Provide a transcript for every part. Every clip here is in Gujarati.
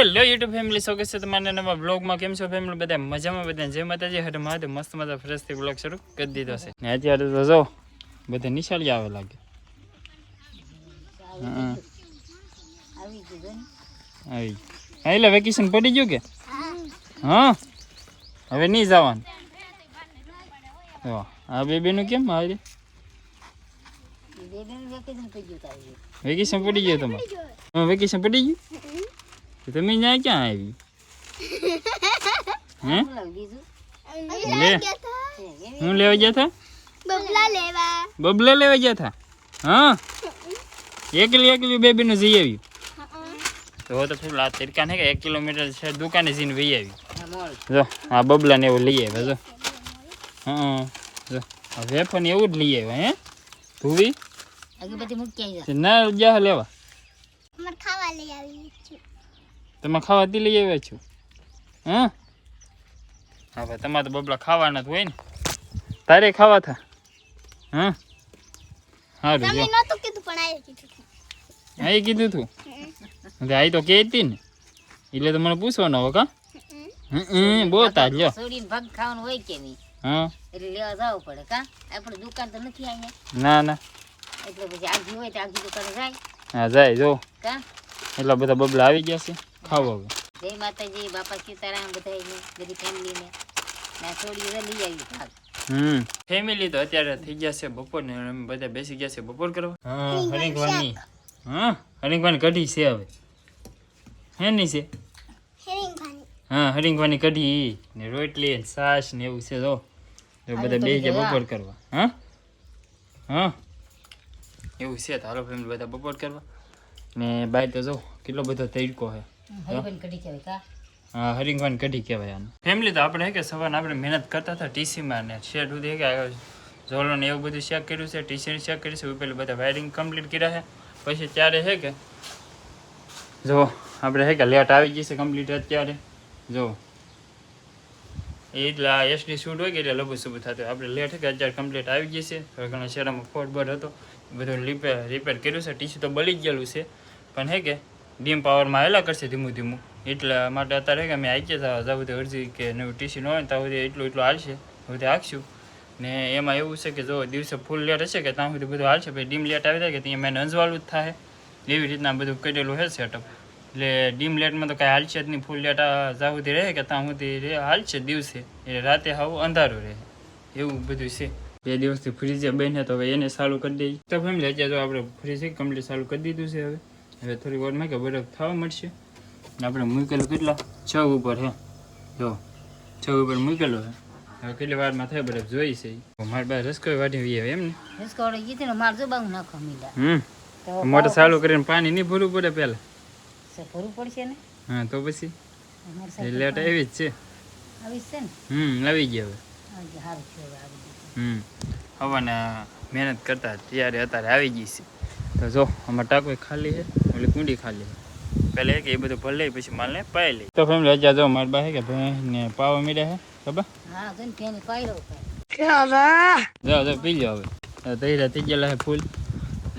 હેલો યુટ્યુબ ફેમિલી સો કેસે તમારા નવા બ્લોગમાં કેમ છો ફેમિલી બધા મજામાં બધા જય માતાજી. હરે મહાદેવ. મસ્ત મજા ફ્રેશથી બ્લોગ શરૂ કરી દીધો છે. ને અત્યારે તો જો બધા નિશાળી આવે લાગે આવી. હા એટલે વેકેશન પડી ગયું કે? હા. હવે નહીં જવાનું. આ બેબીનું કેમ આવી વેકેશન પડી ગયું તમારે? વેકેશન પડી ગયું? તો તમે ત્યાં ક્યાં આવી હે લે હું લેવા ગયા હતા બબલા લેવા બબલા લેવા ગયા હતા હા એકલી એકલી બેબીનું જઈ આવ્યું તો તો ફૂલ આ તરીકા ને કે એક કિલોમીટર છે દુકાને જઈને વહી આવી જો આ બબલા ને એવું લઈ આવ્યા જો હા જો આ વેફર ને એવું જ લઈ આવ્યા હે ભૂવી અગરબત્તી મૂકી આવી તે ના જા લેવા મને ખાવા લઈ આવી છું તમે ખાવાથી લઈ આવ્યા છો? હા? હા ભાઈ તમારે તો બબલા ખાવાના જ હોય ને. તારે ખાવા થા? હા? સારું તમે નહોતું કીધું પણ આયે કીધું હા એ કીધું તું? તે આ તો કહેતી ને. એટલે તો મને પૂછવાનો હવે કા? હમ બહુ તાજ લ્યો. ભાગ ખાવાનું હોય કે નહીં? હા. એટલે લેવા જવું પડે કા? આપણે દુકાન તો નથી અહીંયા. ના ના. એટલે પછી આગી હોય તો આગી દુકાને જાય. હા જાય જો. કા? એટલા બધા બબલા આવી ગયા છે. ખાવો હવે. જય માતાજી બાપા સીતારામ બધાને બધી ફેમિલીને. ના છોડી લઈ આવી ભાગ. હમ. ફેમિલી તો અત્યારે થઈ ગયા છે બપોર ને અમે બધા બેસી ગયા છે બપોર કરવા. હા હરિકવાની હા હરિકવાની કઢી છે હવે. હે નહીં છે હા હરિંગવાની કઢી ને રોટલી ને છાશ ને એવું છે જો. તો બધા બે ગયા બપોર કરવા. હા? હા? એવું છે તો હાલો ફેમિલી બધા બપોર કરવા. ને બાય તો જો કેટલો બધો તડકો છે. હરિબન કઢી કહેવાય કા? હા હરિંગવાન કઢી કહેવાય આને. ફેમિલી તો આપણે હે કે સવારે આપણે મહેનત કરતા હતા ટીસીમાં ને શેડ સુધી હે કે ઝોલો ને એવું બધું ચેક કર્યું છે, ટીસી ચેક કર્યું છે પેલું બધા વાયરિંગ કમ્પ્લીટ કર્યા છે. પછી ત્યારે હે કે જો આપણે હે કે લેટ આવી ગઈ છે કમ્પ્લીટ અત્યારે. જો. એ એટલે આ એસડી શૂટ હોય કે એટલે લબુ સુબુ થતું હોય. આપણે લેટ હે કે અત્યારે કમ્પ્લીટ આવી ગઈ છે. થોડો ઘણો શેરામાં ફોટ બોટ હતો. એ બધું રિપેર રિપેર કર્યું છે. ટીસી તો બળી જ ગયેલું છે. પણ હે કે ડીમ પાવરમાં આવેલા કરશે ધીમું ધીમું. એટલા માટે અત્યારે કે અમે આવી ગયા હતા બધી અરજી કે નવું ટીસી ન હોય ત્યાં સુધી એટલું એટલું હાલશે. બધું હાંકશું. ને એમાં એવું છે કે જો દિવસે ફૂલ લેટ હશે કે ત્યાં સુધી બધું હાલશે. પછી ડીમ લેટ આવી જાય કે ત્યાં મેં અંજવાળું જ થાય એવી રીતના બધું કરેલું છે સેટઅપ એટલે ડીમ લેટમાં તો કાંઈ હાલશે જ નહીં. ફૂલ લેટ જ્યાં સુધી રહે કે ત્યાં સુધી રહે, હાલશે દિવસે. એટલે રાતે હાવ અંધારું રહે. એવું બધું છે. બે દિવસથી ફ્રીજે બને તો હવે એને ચાલુ કરી દઈએ. તો ફેમિલી અત્યારે આપણે ફ્રીજ કમ્પ્લીટ ચાલુ કરી દીધું છે હવે. હવે થોડી વારમાં કે બરફ થવા મળશે. આપણે મૂકેલું કેટલા? છ ઉપર હે. જો છ ઉપર મૂકેલું હે. હવે કેટલી વારમાં થાય બરફ જોઈ છે મારી પાસે રસકો વાટી વી એમ ને. હિસકોડો જીતે ને મારજો બાગ નાખવા મીડા. હમ. મોટર ચાલુ કરીને પાણી નહીં ભરવું પડે પહેલા. ભરવું પડશે ને? હા તો પછી. લેટ આવી જ છે. આવી છે ને? હમ આવી ગયા હવે. હમ હવે આવી હમ. હવાના મહેનત કરતા ત્યારે અત્યારે આવી ગઈ છે. તો જો અમારે ટાંકો ખાલી છે એટલે કુંડી ખાલી છે. પહેલે કે એ બધું ભલે પછી માલને પાઈ લઈ. તો ફેમિલી હજાર જો મારી પાસે કે ભેંસને પાવા મીડ્યા છે ખબર? હા તો ને ફેની પાયરો જો પી લો હવે. તૈયાર થઈ ગયેલા છે ફૂલ.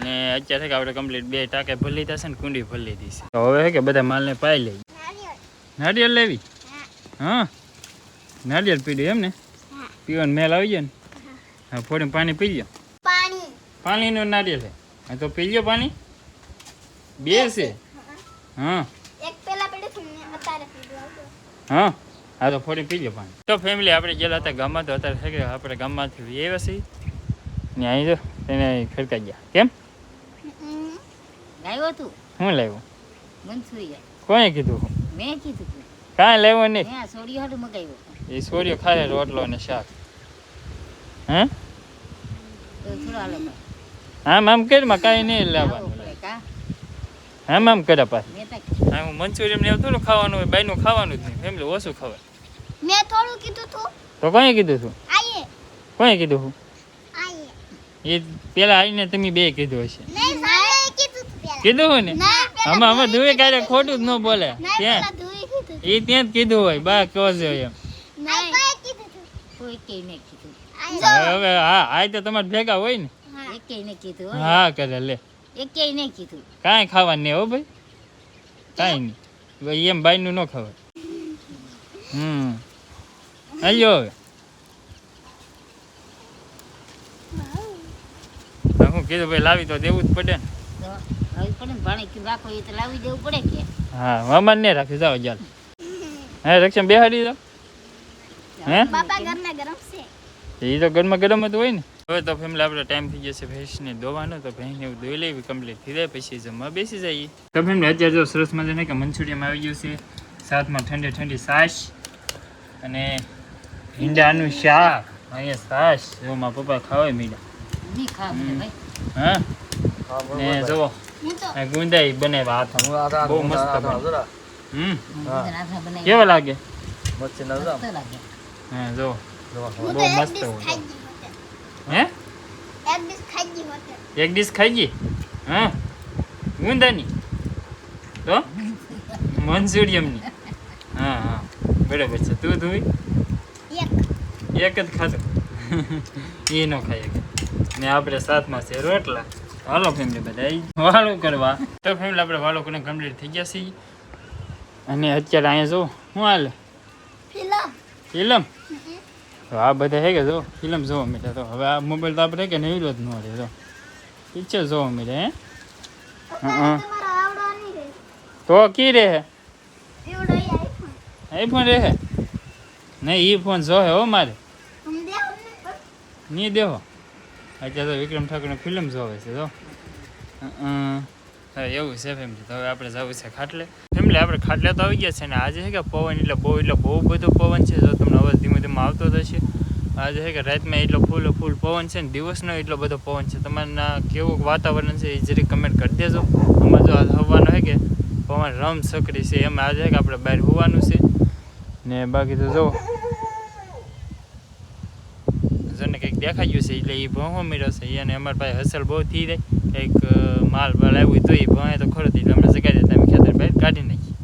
ને અત્યારે કે આપણે કમ્પ્લીટ બે ટાંકે ભલી થશે ને કુંડી ભરી દીશે તો હવે કે બધા માલને પાઈ લઈ. નારિયેળ. લેવી? હા. નારિયેળ પીડ્યું એમ ને પીવાનું મેલ આવી જાય ને? હા ફોડીને પાણી પી લ્યો. પાણી. પાણીનું નારિયેળ છે. હા તો પી લ્યો પાણી. બે છે. હા. એક પેલા પડે હતું ને અત્યારે. હા. હા તો ફોડી પી લ્યો પાણી. તો ફેમિલી આપણે ગયેલા હતા ગામમાં તો અત્યારે થઈ ગયા આપણે ગામમાંથી વી આવ્યા છીએ. ને અહીં જો તેને ખડકાઈ ગયા. કેમ? લાવ્યો તું? શું લાવ્યું? મનસુરિયા. કોણે કીધું? મેં કીધું કાંઈ લાવ્યો નહીં. મેં આ હાડું મગાવ્યો એ સોરીઓ ખાય રોટલો અને શાક. હે? તો થોડો હાલો. ભાઈ આમ આમ કરીમાં કાંઈ નહીં લેવાનું. કા? આમ આમ કર્યા પાસે મેં હા હું મંચુરિયન ને એવું થોડું ખાવાનું હોય બાયનું ખાવાનું જ નહીં. ફેમિલી ઓછું ખવાય. મેં થોડું કીધું તું. તો કોણે કીધું તું? આઈએ. કોણે કીધું હું આઈએ. એ પેલા આવીને તમે બે કીધું હશે. નહીં કીધું હોય ને? અમે અમે ધુએ ક્યારે ખોટું જ ન બોલે. ત્યાં. એ ત્યાં જ કીધું હોય બા કહો છો એમ. હવે હા આ તો તમારે ભેગા હોય ને. હા એકે કીધું હો. હા કરે લે. એકે નહીં કીધું. કાંઈ ખાવાનું નહીં હો ભાઈ. કાંઈ નહીં. ભાઈ એમ બાયનું ન ખવાય. હમ. હાલ્યો હવે. હા, હું કીધું ભાઈ લાવી તો દેવું જ પડે ને. તો લાવવી પડે ને ભાણે કીધું રાખો એ તો લાવી દેવું પડે કે. હા મામા નહીં રાખ્યું જાઓ ચાલ હે રક્ષમ બેહાડી દો હે? બાપા ઘરના ગરમ છે. એ તો ગરમા ગરમ જ હોય ને. હવે તો ફેમિલી આપણે ટાઈમ થઈ જશે ભેંસને દોવાનો તો ભેંસને એવું દોઈ લેવી કમ્પ્લીટ થઈ જાય પછી જમવા બેસી જઈએ. તો ફેમિલી અત્યારે જો સરસ મજાને કે મંચુરિયમ આવી ગયું છે. સાથમાં ઠંડી ઠંડી સાશ અને ભીંડાનું શાક. અહીંયા સાશ જો મારા પપ્પા ખાવાય મીડા. હા? ને જો હું ગુંદાઈ બનાવ્યા હાથ બહુ મસ્ત. હમ. કેવા લાગે? હા જો બહુ મસ્ત હોય. હે? એક ડીશ ખાઈ ગઈ હોતે એક ડીશ ખાઈ ગઈ હા? ગુંદાની તો? મંચુરિયમની. હા હા. બરાબર છે. તું ધોઈ? એક. એક જ ખાધો. એ ન ખાય ને આપણે સાતમાં છે રોટલા હાલો ફેમિલી બધા વાળું કરવા. તો ફેમિલી આપણે વાળો કરીને કમ્પ્લીટ થઈ ગયા છીએ. અને અત્યારે અહીંયા જો શું હાલે? ફિલ્મ. ફિલ્મ? તો આ બધા હે કે જો ફિલ્મ જોવા મળે તો. હવે આ મોબાઈલ તો આપણે કે નહીં જ ન રહે તો પિક્ચર જોવા મળે હે. તો કી રહે આઈફોન રહે નહીં એ ફોન જોહે હો મારે. નહીં દેવો. અત્યારે તો વિક્રમ ઠાકોરની ફિલ્મ જોવે છે તો હા એવું છે ફેમિલી તો હવે આપણે જવું છે ખાટલે. ફેમિલી આપણે ખાટલા તો આવી ગયા છે ને આજે છે કે પવન એટલે બહુ એટલે બહુ બધો પવન છે. જો તમને અવાજ ધીમે ધીમે આવતો થશે આજે છે કે રાતમાં એટલો ફૂલ ફૂલ પવન છે ને, દિવસનો એટલો બધો પવન છે. તમારના કેવું વાતાવરણ છે એ જરી કમેન્ટ કરી દેજો. આમાં જો આજ હવાનો છે કે પવન રમ સકરી છે. એમાં આજે કે આપણે બહાર હોવાનું છે. ને બાકી તો જો, જોને કંઈક દેખાઈ ગયું છે એટલે એ ભણવા મળ્યો છે. અને અમારી પાસે હસલ બહુ થઈ જાય. કંઈક માલ બાલ આવ્યું તો એ ભણે તો ખરો. એટલે અમને જગાડી બહાર કાઢી નાખી.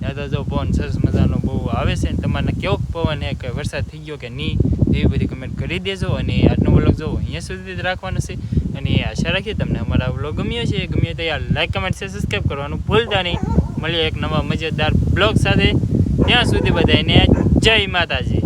ત્યાં તો જો પવન સરસ મજાનો બહુ આવે છે ને તમારે કેવો પવન એ કે વરસાદ થઈ ગયો કે નહીં, એવી બધી કમેન્ટ કરી દેજો અને આજનો વ્લોગ જો અહીંયા સુધી જ રાખવાનો છે. અને આશા રાખીએ તમને અમારા વ્લોગ ગમ્યો છે ગમ્યો તો યાર લાઈક કમેન્ટ છે સબસ્ક્રાઈબ કરવાનું ભૂલતા નહીં. મળીએ એક નવા મજેદાર બ્લોગ સાથે. ત્યાં સુધી બધાને જય માતાજી.